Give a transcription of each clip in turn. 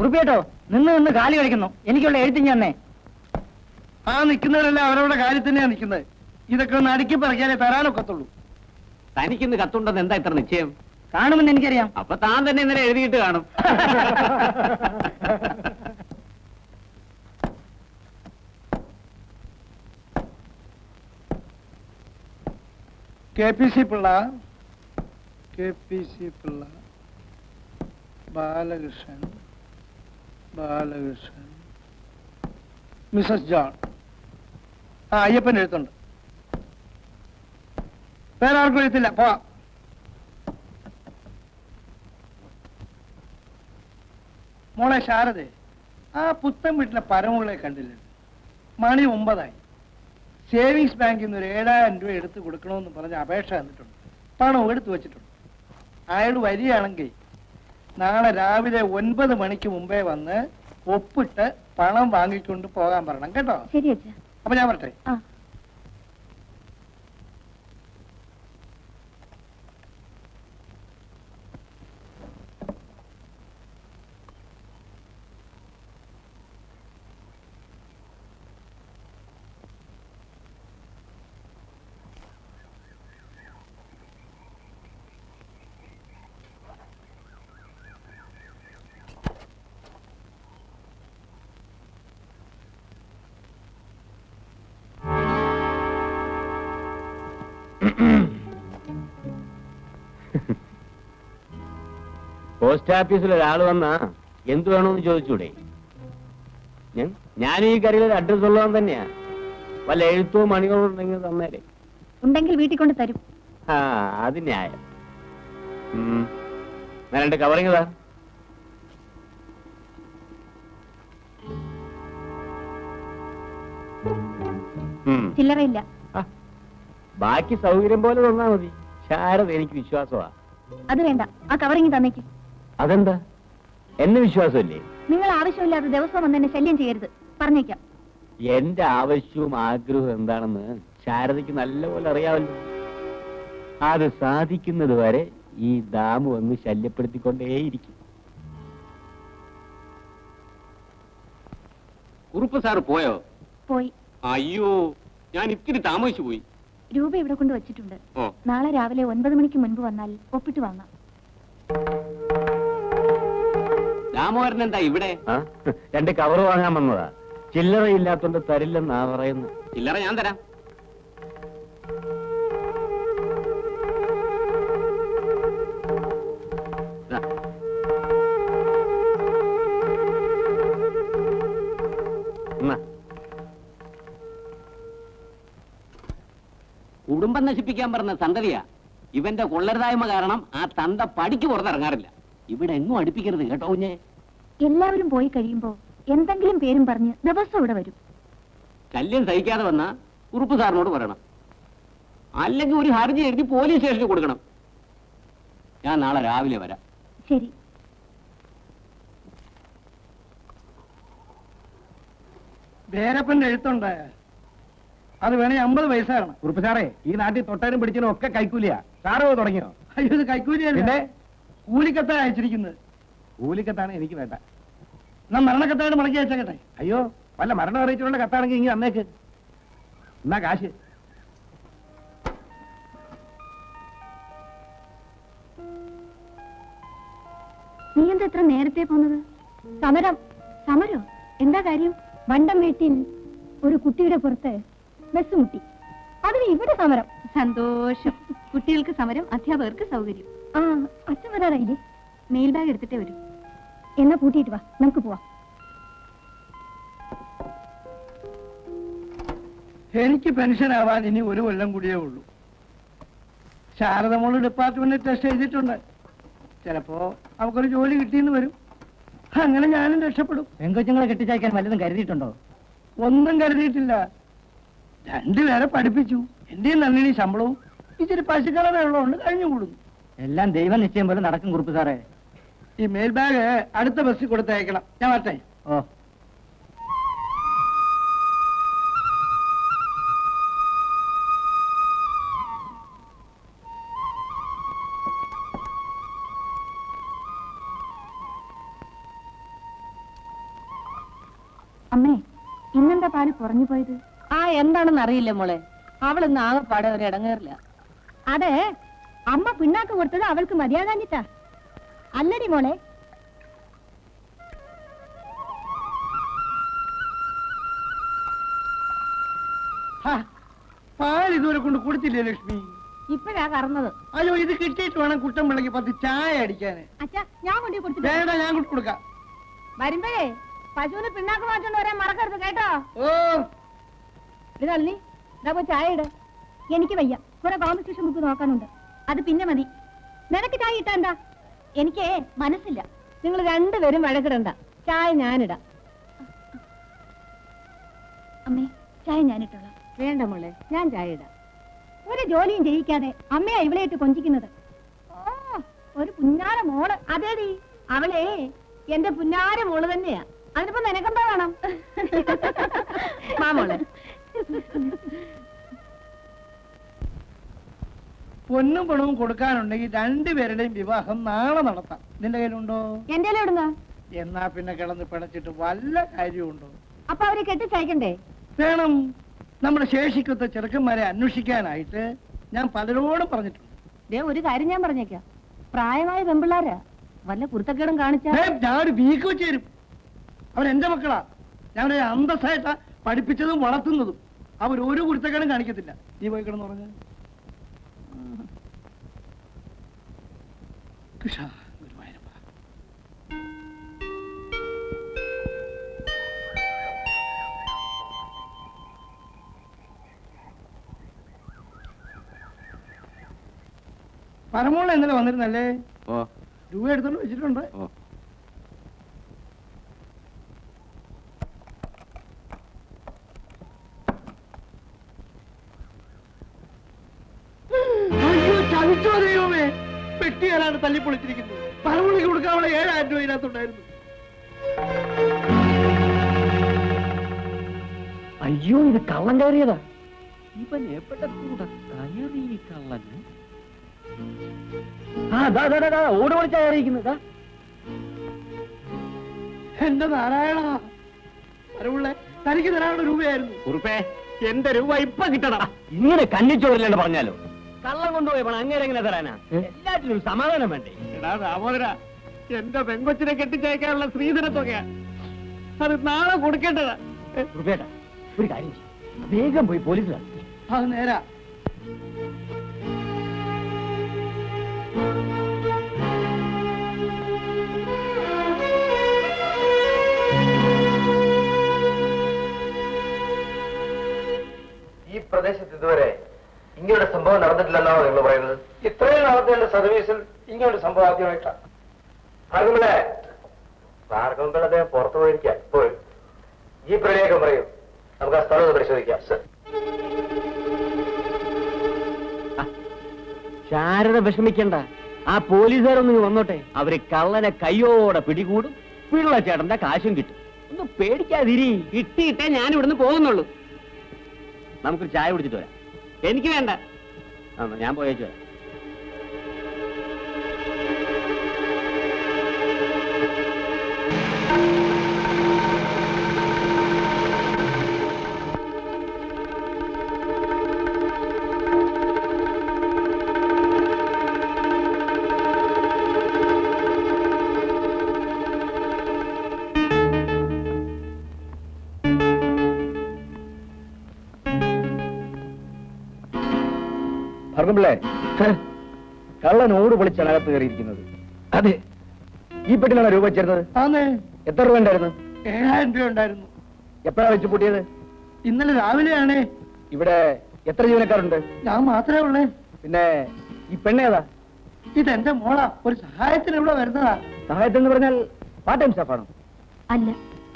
ഉറുപ്പിയേട്ടോ നിന്ന് നിന്ന് കാലി കളിക്കുന്നു എനിക്കുള്ള എഴുത്തിങ് തന്നെ. ആ നിൽക്കുന്നവരെല്ലാം അവരവരുടെ കാര്യത്തിൽ തന്നെയാ നിൽക്കുന്നത്. ഇതൊക്കെ ഒന്ന് അടുക്കി പറിക്കാനേ തരാനൊക്കത്തുള്ളൂ. തനിക്കിന്ന് കത്തുണ്ടെന്ന് എന്താ ഇത്ര നിശ്ചയം? കാണുമെന്ന് എനിക്കറിയാം. അപ്പൊ താൻ തന്നെ ഇന്നലെ എഴുതിയിട്ട് കാണും. K P C Pillai K P C Pillai Balakrishnan Balakrishnan. Mrs John. ആ അയ്യപ്പൻ എഴുത്തുണ്ട്. വേറെ എഴുത്തില്ല. പോവാം. മോളെ ശാരദേ ആ പുത്തൻ വീട്ടിലെ പരമുകളെ കണ്ടില്ലേ? മണി ഒമ്പതായി. സേവിങ്സ് ബാങ്കിൽ നിന്ന് ഒരു ഏഴായിരം രൂപ എടുത്ത് കൊടുക്കണമെന്ന് പറഞ്ഞ് അപേക്ഷ തന്നിട്ടുണ്ട്. പണം എടുത്തു വെച്ചിട്ടുണ്ട്. അയാൾ വരികയാണെങ്കിൽ നാളെ രാവിലെ ഒൻപത് മണിക്ക് മുമ്പേ വന്ന് ഒപ്പിട്ട് പണം വാങ്ങിക്കൊണ്ട് പോകാൻ പറയണം. കേട്ടോ? ശരി അച്ഛാ. അപ്പൊ ഞാൻ പറട്ടെ പോസ്റ്റ് ഓഫീസിൽ ഒരാൾ വന്നാ എന്ത് വേണമെന്ന് ചോദിച്ചൂടെ? ഞാൻ ഈ കറിയിൽ അഡ്രസ് ഉള്ളവൻ തന്നെയാ. വല്ല എഴുത്തോ മണികളോ ഉണ്ടെങ്കിൽ തന്നേരെ. ഉണ്ടെങ്കിൽ വീട്ടിൽ കൊണ്ട് തരും. ആ അത് ന്യായം. ഞാൻ രണ്ട് കവറിങ്ങതാ ചില്ലറയില്ല. ബാക്കി സൗകര്യം പോലെ തന്നാ മതി. ശാരദ എനിക്ക് വിശ്വാസമാ. അത് വേണ്ട. ആ കവറിങ് തന്നേക്ക്. അതെന്താ? എന്നെ വിശ്വാസമല്ലേ? നിങ്ങൾ ആവശ്യമില്ലാത്ത ദിവസം വന്ന് എന്നെ ശല്യം ചെയ്യരുത്. പറഞ്ഞേക്കാം. എന്റെ ആവശ്യവും ആഗ്രഹവും എന്താണെന്ന് ശാരദയ്ക്ക് നല്ലപോലെ അറിയാമല്ലോ. അത് സാധിക്കുന്നത് വരെ ഈ ഡാം വന്ന് ശല്യപ്പെടുത്തിക്കൊണ്ടേയിരിക്കും. കുറുപ്പ് സാറ് പോയോ? പോയി. അയ്യോ ഞാൻ ഇത്തിരി താമസിച്ചു പോയി. രൂപ ഇവിടെ കൊണ്ട് വെച്ചിട്ടുണ്ട്. നാളെ രാവിലെ ഒൻപത് മണിക്ക് മുൻപ് വന്നാൽ ഒപ്പിട്ട് വാങ്ങാം. രാമോഹരൻ എന്താ ഇവിടെ? രണ്ട് കവർ വാങ്ങാൻ വന്നതാ. ചില്ലറയില്ലാത്തോണ്ട് തരില്ലെന്നാ പറയുന്നു ചില്ലറ ഞാൻ തരാം. കുടുംബം നശിപ്പിക്കാൻ പറഞ്ഞ സന്തതിയാ. ഇവന്റെ കൊള്ളരുതായ്മ കാരണം ആ തന്ത പടിക്ക് പുറത്തിറങ്ങാറില്ല. ഇവിടെ എങ്ങും അടുപ്പിക്കരുത് കേട്ടോ കുഞ്ഞെ. എല്ലാവരും പോയി കഴിയുമ്പോ എന്തെങ്കിലും പേരും പറഞ്ഞ് ദിവസം ഇവിടെ വരും. ശല്യം സഹിക്കാതെ വന്ന കുറുപ്പ് സാറിനോട് പറയണം. അല്ലെങ്കിൽ ഒരു ഹർജി എഴുതി പോലീസ് സ്റ്റേഷനിൽ കൊടുക്കണം. ഞാൻ നാളെ രാവിലെ വരാം. ശരി. വേരപ്പന്റെ എഴുത്തുണ്ട് അത് വേണേ അമ്പത് പൈസ തരണം കുറുപ്പ് സാറേ ഈ നാട്ടിൽ തൊട്ടാലും പിടിച്ചനും ഒക്കെ കൈക്കൂലിയാ. സാറോ തുടങ്ങിയോ? അയ്യോ ഇത് കൈക്കൂലിയല്ല. പിന്നെ? കൂലിക്കത്താ അയച്ചിരിക്കുന്നത്. കൂലിക്കത്താണ് എനിക്ക് വേണ്ട. എന്നാ മരണക്കത്തായിട്ട് മടക്കി അയച്ചേക്കട്ടെ. അയ്യോ വല്ല മരണം അറിയിച്ചുള്ള കത്താണെങ്കിൽ ഇങ്ങനെ അന്നേക്ക് എന്നാ കാശ്? നീ എന്താ ഇത്ര നേരത്തെ പോന്നത്? സമരം സമരോ? എന്താ കാര്യം? വണ്ടം വീട്ടിൽ ഒരു കുട്ടിയുടെ പുറത്ത് ബസ് മുട്ടി അതിന് ഇവിടെ സമരം. സന്തോഷം. കുട്ടികൾക്ക് സമരം അധ്യാപകർക്ക് സൗകര്യം. ആ അച്ഛൻ വരാറായില്ലേ? മെയിൽ ബാഗ് എടുത്തിട്ടേ വരൂ. എന്നാ പൂട്ടിയിട്ട് വാ. നമുക്ക് പോവാം. എനിക്ക് പെൻഷൻ ആവാൻ ഇനി ഒരു കൊല്ലം കൂടിയേ ഉള്ളൂ. ശാരദമോൾ ഡിപ്പാർട്ട്മെന്റ് ടെസ്റ്റ് എഴുതിയിട്ടുണ്ട്. ചിലപ്പോ അവക്കൊരു ജോലി കിട്ടിയെന്ന് വരും. അങ്ങനെ ഞാനും രക്ഷപ്പെടും. പെങ്കൊച്ചുങ്ങളെ കെട്ടിച്ചയക്കാൻ വല്ലതും കരുതിയിട്ടുണ്ടോ? ഒന്നും കരുതിയിട്ടില്ല. രണ്ടുപേരെ പഠിപ്പിച്ചു. എന്റെയും നന്ദിനി ശമ്പളവും. ഇച്ചിരി പശുക്കള വെള്ളമുണ്ട് കഴിഞ്ഞു കൂടുന്നു എല്ലാം ദൈവം നിശ്ചയം പോലെ നടക്കും കുറുപ്പ് സാറേ. ഈ മെയിൽ അടുത്ത ബസ്സിൽ കൊടുത്തയക്കണം ഞാൻ വരട്ടെ? ഓ. അമ്മേ ഇന്നെന്താ പാൽ കുറഞ്ഞു പോയത്? ആ എന്താണെന്ന് അറിയില്ല മോളെ. അവൾ ഇന്ന് ആകെപ്പാടെ ഒരു ഇടങ്ങേറില്ല. അതെ അമ്മ പിണ്ണാക്ക് കൊടുത്തത് അവൾക്ക് മതിയാകാഞ്ഞിട്ടാ. അല്ലടി മോളെ. പാൽ ഇതുവരെ കൊണ്ട് കൊടുത്തില്ലേ ലക്ഷ്മി? ഇപ്പഴാ കറന്നത്. അയ്യോ ഇത് കിട്ടിയിട്ട് വേണം കുട്ടൻ പിള്ളക്ക് പത്ത് ചായ അടിക്കാന്. അച്ഛാ ഞാൻ കൊണ്ടു കൊടുത്തിട്ട് വേണ്ട ഞാൻ കൊടുക്കാം. വരുമ്പോഴേ പശുവിന് പിണ്ണാക്ക് മാറ്റോണ്ട് വരാൻ മറക്കരുത് കേട്ടോ? ഓ ഇത് തള്ളി ഇതാ പോയി ചായ ഇട്. എനിക്ക് വയ്യ. കുറെ കോമ്പറ്റീഷൻ ബുക്ക് നോക്കാനുണ്ട്. അത് പിന്നെ മതി. നിനക്ക് ചായ ഇട്ടാ എന്താ? എനിക്ക് മനസ്സില്ല. നിങ്ങൾ രണ്ടുപേരും വഴക്കിടണ്ട. ചായ ഞാനിടാം. അമ്മേ ചായ ഞാനിട്ടോളാം വേണ്ട മോളെ ഞാൻ ചായ ഇടാം. ഒരു ജോലിയും ചെയ്യിക്കാതെ അമ്മയാ ഇവളെയിട്ട് കൊഞ്ചിക്കുന്നത്. ഓ ഒരു പുന്നാര മോൾ. അതേടി. അവളെ എന്റെ പുന്നാര മോൾ തന്നെയാ. അതിനിപ്പോ നിനക്കെന്താ വേണം? വാ മോളെ. പൊന്നും പണവും കൊടുക്കാനുണ്ടെങ്കിൽ രണ്ടുപേരുടെയും വിവാഹം നാളെ നടത്താം. നിന്റെ കയ്യിലുണ്ടോ? എന്റെ എന്നാ പിന്നെ കിടന്ന് പിടച്ചിട്ട് വല്ല കാര്യമുണ്ടോ അപ്പൊ അവരെ കെട്ടിച്ചയക്കണ്ടേ? വേണം. നമ്മുടെ ശേഷിക്കത്ത ചെറുക്കന്മാരെ അന്വേഷിക്കാനായിട്ട് ഞാൻ പലരോടും പറഞ്ഞിട്ടുണ്ട്. ദേ ഒരു കാര്യം ഞാൻ പറഞ്ഞേക്കാം. പ്രായമായ പെമ്പിള്ളാരാ വല്ല കുരുത്തക്കേടും കാണിച്ചാ ഞാൻ വീക്ക് അവൻ എന്റെ മക്കളാ. ഞാൻ അന്തസ്സായിട്ടാ പഠിപ്പിച്ചതും വളർത്തുന്നതും. അവർ ഒരു കുരുത്തക്കേടും കാണിക്കത്തില്ല. നീ പോയി കിടന്ന് പറഞ്ഞ ഗുരുവായൂരപ്പ. പരമോള ഇന്നലെ വന്നിരുന്നല്ലേ? രൂപ എടുത്തോണ്ട് വെച്ചിട്ടുണ്ട്. പെട്ടിയാലാണ് തല്ലിപ്പൊളിച്ചിരിക്കുന്നത് കൊടുക്കാനുള്ള ഏഴായിരം രൂപ ഇതിനകത്തുണ്ടായിരുന്നു. അയ്യോ ഇത് കള്ളൻ കയറിയതാ. ഇവൻ എവിടെ കൂടെ കയറി ഈ കള്ളൻ? ആ ദാ ദാ ദാ, ഓട് വിളിച്ചാ കയറിയിരിക്കുന്നത് എന്റെ നാരായണ പരമുള്ള തനിക്ക് തരാനുള്ള രൂപയായിരുന്നു. കുറുപ്പേ എന്റെ രൂപ ഇപ്പൊ കിട്ടണ. ഇങ്ങനെ കന്നിച്ചോറില്ലാണ്ട് പറഞ്ഞാലോ? കള്ളം കൊണ്ടുപോയി പണം അങ്ങനെ എങ്ങനെ തരാനാ? എല്ലാറ്റിനും സമാധാനം വേണ്ടേ? എടാ ദാമോദര എന്റെ പെങ്കൊച്ചിനെ കെട്ടിച്ചയക്കാനുള്ള സ്ത്രീധന തുകയാ അത് നാളെ കൊടുക്കേണ്ടതാ. റുബേട്ടാ ഒരു കാര്യം ചെയ്യ്. വേഗം പോയി പോലീസിലാണ് അത് നേരാ. ഈ പ്രദേശത്ത് ഇതുവരെ ഇങ്ങനൊരു സംഭവം നടന്നിട്ടില്ലെന്നാണോ നിങ്ങൾ പറയുന്നത്? ഇത്രയും നാളത്തെ എന്റെ സർവീസിൽ ഇങ്ങനൊരു സംഭവം ആദ്യമായിട്ടാണ് ഭാർഗവങ്ങൾ അദ്ദേഹം പുറത്തു പോയിരിക്കാം. ഇപ്പോൾ ഈ പ്രളയൊക്കെ പറയും. നമുക്ക് ആ സ്ഥലം പരിശോധിക്കാം. സർ. ശാരദ വിഷമിക്കണ്ട. ആ പോലീസുകാരൊന്നും വന്നോട്ടെ. അവർ കള്ളനെ കയ്യോടെ പിടികൂടും. പിള്ള ചേട്ടന്റെ കാശും കിട്ടും. ഒന്ന് പേടിക്കാതിരി. കിട്ടിയിട്ടേ ഞാൻ ഇവിടുന്ന് പോകുന്നുള്ളൂ. നമുക്കൊരു ചായ കുടിച്ചിട്ട് വരാം. എനിക്ക് വേണ്ട. ഞാൻ പോയേച്ചു ഭാർഗമ്പിള്ളേ കള്ളൻ ഓട് പൊളിച്ചാണ് അകത്ത് കയറിയിരിക്കുന്നത്. അതെ. ഈ പെട്ടിലാണ് രൂപ വെച്ചിരുന്നത്? എത്ര രൂപ ഉണ്ടായിരുന്നു? ഏഴായിരം രൂപ ഉണ്ടായിരുന്നു. എപ്പോഴാണ് വെച്ച് പൂട്ടിയത്? ഇന്നലെ രാവിലെയാണേ. ഇവിടെ എത്ര ജീവനക്കാരുണ്ട്? ഞാൻ മാത്രമേ ഉള്ളേ. പിന്നെ ഈ പെണ്ണേതാ ഇതെന്റെ മോളാ. ഒരു സഹായത്തിന് ഇവിടെ വരുന്നതാ. എന്ന് പറഞ്ഞാൽ പാർട്ട് ടൈം സ്റ്റാഫാണോ അല്ല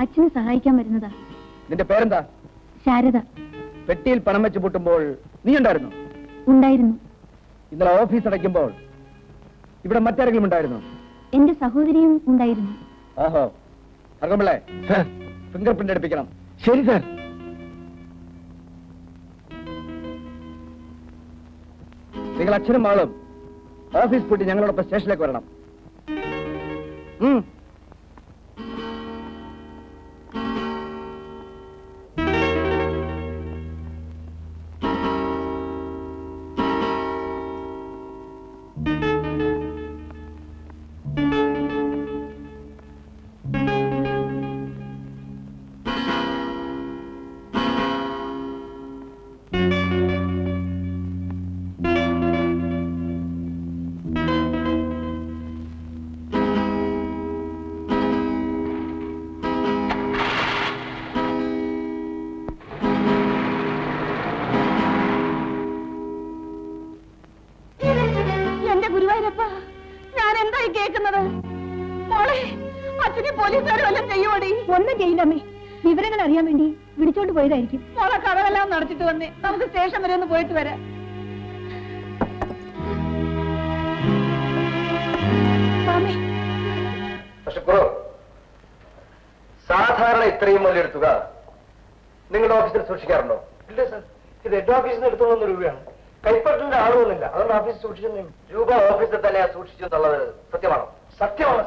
അച്ഛനെ സഹായിക്കാൻ വരുന്നതാ. നിന്റെ പേരെന്താ? ശാരദ. പെട്ടിയിൽ പണം വെച്ച് പൂട്ടുമ്പോൾ നീ ഉണ്ടായിരുന്നു? ഉണ്ടായിരുന്നു. ഇന്നലെ ഓഫീസ് അടയ്ക്കുമ്പോൾ ഇവിടെ മറ്റാരെങ്കിലും ഉണ്ടായിരുന്നു? എന്റെ സഹോദരിയും ഉണ്ടായിരുന്നു. ആഹോ. ഭാർഗമ്പിള്ളേ ഫിംഗർ പ്രിന്റ് എടുപ്പിക്കണം. ശരി സാർ. നിങ്ങൾ അച്ഛനും മകളും ഓഫീസ് പൂട്ടി ഞങ്ങളോടൊപ്പം സ്റ്റേഷനിലേക്ക് വരണം. നിൽക്കുന്നത്? ഒന്നും ചെയ്യില്ലമ്മേ വിവരങ്ങൾ അറിയാൻ വേണ്ടി വിളിച്ചോണ്ട് പോയതായിരിക്കും. മോളെ കടവെല്ലാം നടത്തിട്ട് വന്നേ. നമുക്ക് സ്റ്റേഷൻ വരെ ഒന്ന് പോയിട്ട് വരാം. സാധാരണ ഇത്രയും വലിയ എടുത്തുക നിങ്ങളുടെ ഓഫീസിൽ സൂക്ഷിക്കാറുണ്ടോ? ഇല്ല സർ. ഇത് എന്റെ ഓഫീസിൽ നിന്ന് എടുത്തു രൂപയാണ്. കൈപ്പറ്റലിന്റെ ആളുമൊന്നുമില്ല അതുകൊണ്ട് ഓഫീസ് സൂക്ഷിച്ചു രൂപ ഓഫീസിൽ തന്നെ സൂക്ഷിച്ചു എന്നുള്ളത് സത്യമാണോ? സത്യമാണ്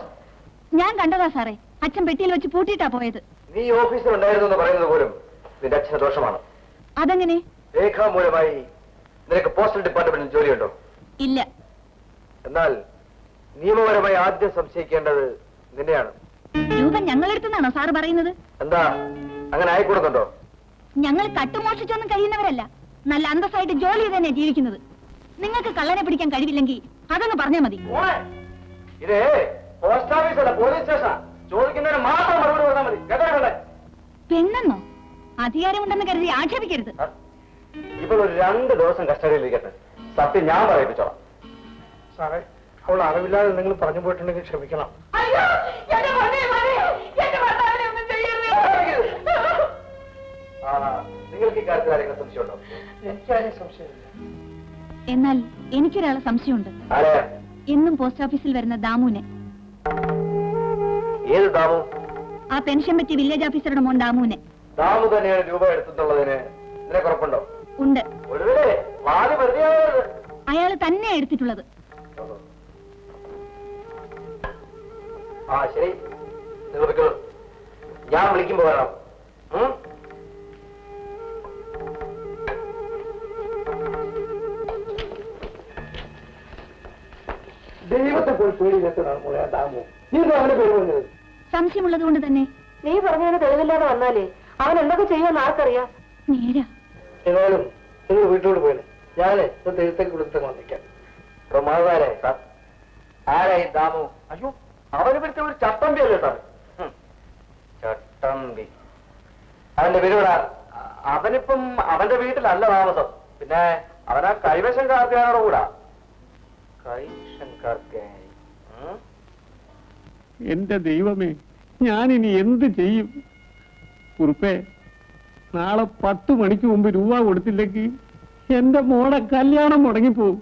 ഞാൻ കണ്ടതാ സാറേ അച്ഛൻ പെട്ടിയിൽ വെച്ച് പൂട്ടിയിട്ടാ പോയത്. നീ ഓഫീസിൽ ഉണ്ടായിരുന്നു എന്ന് പറയുന്നത് പോലും നിന്റെ അച്ഛന് ദോഷമാണ്. അതെങ്ങനെ? രേഖാമൂലമായി നിനക്ക് പോസ്റ്റൽ ഡിപ്പാർട്ട്മെന്റിൽ ജോലിയുണ്ടോ? ഇല്ല. എന്നാൽ നിയമപരമായി ആദ്യം സംശയിക്കേണ്ടത് നിന്നെയാണ്. രൂപ ഞങ്ങളെടുത്തെന്നാണോ സാറ് പറയുന്നത്? എന്താ അങ്ങനെ ആയിക്കൂടുന്നുണ്ടോ? ഞങ്ങൾ കട്ടുമോഷിച്ചൊന്നും കഴിയുന്നവരല്ല. നല്ല അന്തസ്സായിട്ട് ജോലി ചെയ്ത് തന്നെ ജീവിക്കുന്നത്. നിങ്ങൾക്ക് കള്ളനെ പിടിക്കാൻ കഴിവില്ലെങ്കിൽ അതൊന്ന് പറഞ്ഞാൽ മതി. ഇത് പോസ്റ്റ് ഓഫീസ് അല്ല പോലീസ് സ്റ്റേഷനാ ചോദിക്കുന്നതിന് മാത്രം മറുപടി പറഞ്ഞാൽ മതി. കേട്ടോ വേണ്ടേ പെണ്ണെന്നോ? അധികാരമുണ്ടെന്ന് കരുതി ആക്ഷേപിക്കരുത്. ഇപ്പോൾ ഒരു രണ്ട് ദിവസം കസ്റ്റഡിയിലിരിക്കട്ടെ സത്യം ഞാൻ പറയിപ്പിച്ചോളാം. സാറേ അവൾ അറിവില്ലാതെ നിങ്ങൾ പറഞ്ഞു പോയിട്ടുണ്ടെങ്കിൽ ക്ഷമിക്കണം. സംശയമുണ്ടോ? എനിക്കാരും സംശയമില്ല. എന്നാൽ എനിക്കൊരാളെ സംശയമുണ്ട്. എന്നും പോസ്റ്റ് ഓഫീസിൽ വരുന്ന ദാമുവിനെ. ഏത് ദാമു? ആ പെൻഷൻ പറ്റി വില്ലേജ് ഓഫീസറുടെ മോൻ ദാമുവിനെ. ദാമു തന്നെയാണ് രൂപ എടുത്തിട്ടുള്ളതിന് ഉണ്ട്. അയാൾ തന്നെ എടുത്തിട്ടുള്ളത്. ആ ശരി. നിങ്ങൾ ഞാൻ വിളിക്കുമ്പോ വരണം. ദൈവത്തെ പോയി പേടിയിലെത്തണം മോളെ ദാമു. നീ അവനെ പേര് പറഞ്ഞത്? സംശയമുള്ളത് കൊണ്ട് തന്നെ. നീ പറഞ്ഞതിന് തെളിവില്ലാതെ വന്നാലേ അവൻ എന്തൊക്കെ ചെയ്യുമെന്ന് ആർക്കറിയാം? നേരാ. ഏതായാലും നിങ്ങൾ വീട്ടിലോട്ട് പോയില്ലേ. ഞാനേ ദൈവത്തെ കൊടുത്ത് വന്നിക്കാം പ്രമാദാരെ സാർ ആരായി ദാമു? അയ്യോ അവന് പിടിച്ച ഒരു ചട്ടമ്പി അല്ലേ സാർ ചട്ടമ്പി. അവന്റെ പേരുവിടാ അവനിപ്പം അവന്റെ വീട്ടിലല്ല താമസം. പിന്നെ അവനാ കൈവശം കാർത്തിയാനോട് കൂടാ? എന്റെ ദൈവമേ ഞാൻ ഇനി എന്ത് ചെയ്യും? കുറുപ്പേ നാളെ പത്ത് മണിക്ക് മുമ്പ് രൂപ കൊടുത്തില്ലെങ്കിൽ എന്റെ മോടെ കല്യാണം മുടങ്ങിപ്പോവും.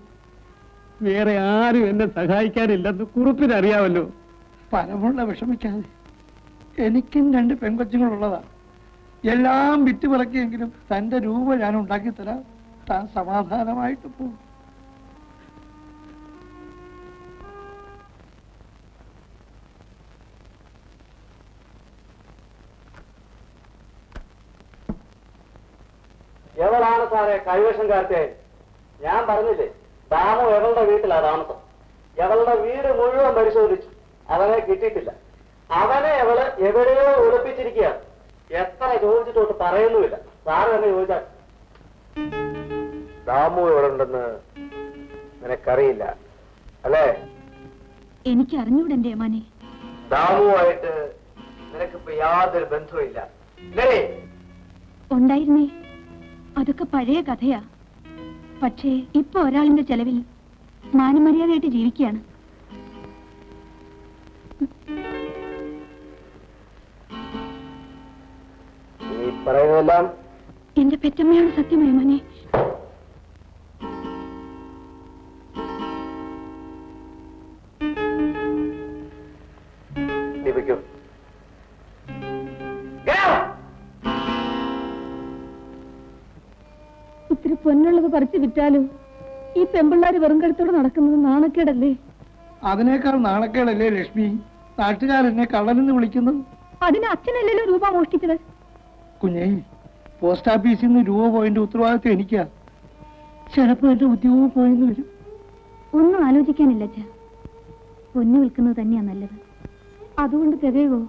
വേറെ ആരും എന്നെ സഹായിക്കാനില്ലെന്ന് കുറുപ്പിനറിയാമല്ലോ. പരമുള്ള വിഷമിക്കാതെ. എനിക്കും രണ്ട് പെൺകൊച്ചുങ്ങളുള്ളതാ. എല്ലാം വിറ്റ് പിറക്കിയെങ്കിലും തന്റെ രൂപ ഞാൻ ഉണ്ടാക്കി തരാം താൻ സമാധാനമായിട്ട് പോകും എവളാണ് സാറേ കൈവശം കാർത്തിയായി ഞാൻ പറഞ്ഞില്ലേ ദാമു എവളുടെ വീട്ടിലാ താമസം. എവളുടെ വീട് മുഴുവൻ പരിശോധിച്ചു. അവനെ കിട്ടിയിട്ടില്ല. അവനെ എവൾ എവിടെയോ ഒളിപ്പിച്ചിരിക്കുകയാണ്. എത്ര ചോദിച്ചിട്ടോട്ട് പറയുന്നുമില്ല. സാറ് തന്നെ ചോദിച്ചാൽ ദാമു എവിടെ ഉണ്ടെന്ന് നിനക്കറിയില്ല അല്ലേ? എനിക്ക് അറിഞ്ഞൂടെ എന്റെ ഏമാനെ ദാമുവായിട്ട് നിനക്കിപ്പോ യാതൊരു ബന്ധവും ഇല്ല ഇല്ലേ ഉണ്ടായിരുന്നേ? അതൊക്കെ പഴയ കഥയാ. പക്ഷേ ഇപ്പൊ ഒരാളിന്റെ ചെലവിൽ മാനമര്യാദയായിട്ട് ജീവിക്കുകയാണ്. ഈ പറയുന്നതെല്ലാം എന്റെ പെറ്റമ്മയാണ് സത്യമായ വിറ്റാലും ഈ പെമ്പിള്ളാര് വെറും കഴുത്തോടെ നടക്കുന്നത് നാണക്കേടല്ലേ? അതിനേക്കാൾ നാണക്കേടല്ലേ ലക്ഷ്മി? നാട്ടുകാരെന്നെ കള്ളനെന്ന് വിളിക്കുന്നു. അതിന് അച്ഛനല്ലല്ലോ രൂപ മോഷ്ടിച്ചത്. കുഞ്ഞേ പോസ്റ്റ് ഓഫീസിൽ നിന്ന് രൂപ പോയിന്റെ ഉത്തരവാദിത്വം എനിക്കാ. ചിലപ്പോ എന്റെ ഉദ്യോഗം പോയെന്ന് വരും. ഒന്നും ആലോചിക്കാനില്ല അച്ഛ. പൊന്നു വിൽക്കുന്നത് തന്നെയാ നല്ലത്. അതുകൊണ്ട് തികയോ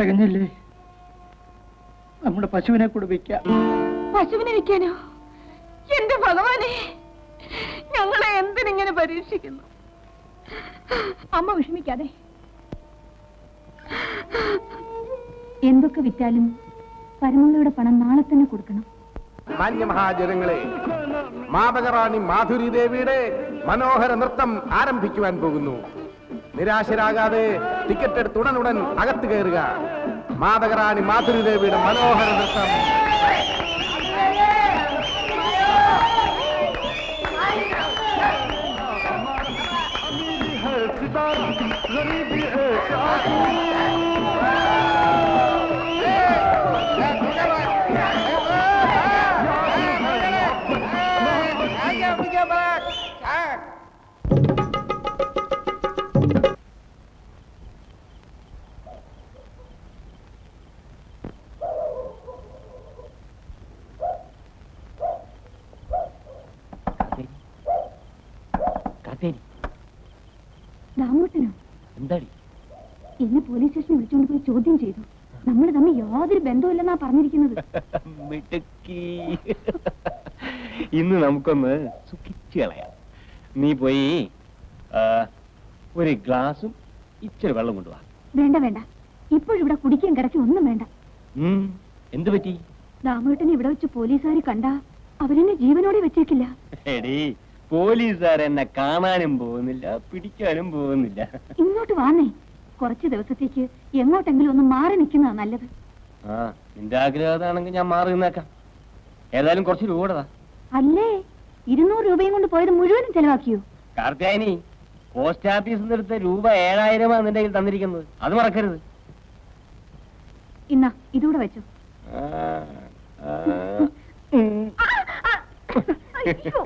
തികഞ്ഞില്ലേ? നമ്മുടെ പശുവിനെ കൂടെ വിൽക്കാം. പശുവിനെ വിൽക്കാനോ? എന്റെ ഭഗവാനെ ഞങ്ങളെ എന്തിനിങ്ങനെ പരീക്ഷിക്കുന്നു? അമ്മ വിഷമിക്കാതെ. എന്തൊക്കെ വിറ്റാലും പരമുള്ളയുടെ പണം നാളെ തന്നെ കൊടുക്കണം. മാന്യമഹാജനങ്ങളെ മാതകറാണി മാധുരി ദേവിയുടെ മനോഹര നൃത്തം ആരംഭിക്കുവാൻ പോകുന്നു. നിരാശരാകാതെ ടിക്കറ്റ് എടുത്ത് ഉടനുടൻ അകത്ത് കയറുക. മാതകറാണി മാധുരി ദേവിയുടെ മനോഹര നൃത്തം Thank. ചോദ്യം ചെയ്തു. നമ്മൾ തമ്മിൽ യാതൊരു ബന്ധമില്ലെന്നാ പറഞ്ഞിരിക്കുന്നത്. മിടുക്കി. ഇന്ന് നമുക്കൊന്ന് സുഖിച്ചു കളയാം. നീ പോയി ആ, ഒരു ഗ്ലാസും ഇച്ചിരി വെള്ളം കൊണ്ടുവാ. വേണ്ട വേണ്ട. ഇപ്പോഴിവിടെ കുടിക്കാൻ കിടക്കി ഒന്നും വേണ്ട. ഉം, എന്ത് പറ്റി? രാമേട്ടനെ ഇവിടെ വെച്ച് പോലീസുകാർ കണ്ടാ അവരെന്നെ ജീവനോടെ വെച്ചേക്കില്ല. എടീ പോലീസുകാർ എന്നെ കാണാനും പോകുന്നില്ല പിടിക്കാനും പോകുന്നില്ല. ഇങ്ങോട്ട് വാന്നേ. കുറച്ച് ദിവസത്തേക്ക് എങ്ങോട്ടെങ്കിലും ഒന്ന് മാറി നിൽക്കുന്നതാ നല്ലത്. ആ നിന്റെ ആഗ്രഹം അതാണെങ്കിൽ ഞാൻ മാറി നിന്നേക്കാം. ഏതായാലും കുറച്ച് രൂപ. അല്ലേ? ഇരുന്നൂറ് രൂപയും കൊണ്ട് പോയത് മുഴുവനും ചെലവാക്കിയോ? കാർത്തിയായനി പോസ്റ്റ് ഓഫീസിൽ നിന്ന് എടുത്ത രൂപ ഏഴായിരമാണ് നിന്റെ കയ്യിൽ തന്നിരിക്കുന്നത്. അത് മറക്കരുത്. ഇന്നാ ഇതൂടെ വെച്ചോ. അയ്യോ.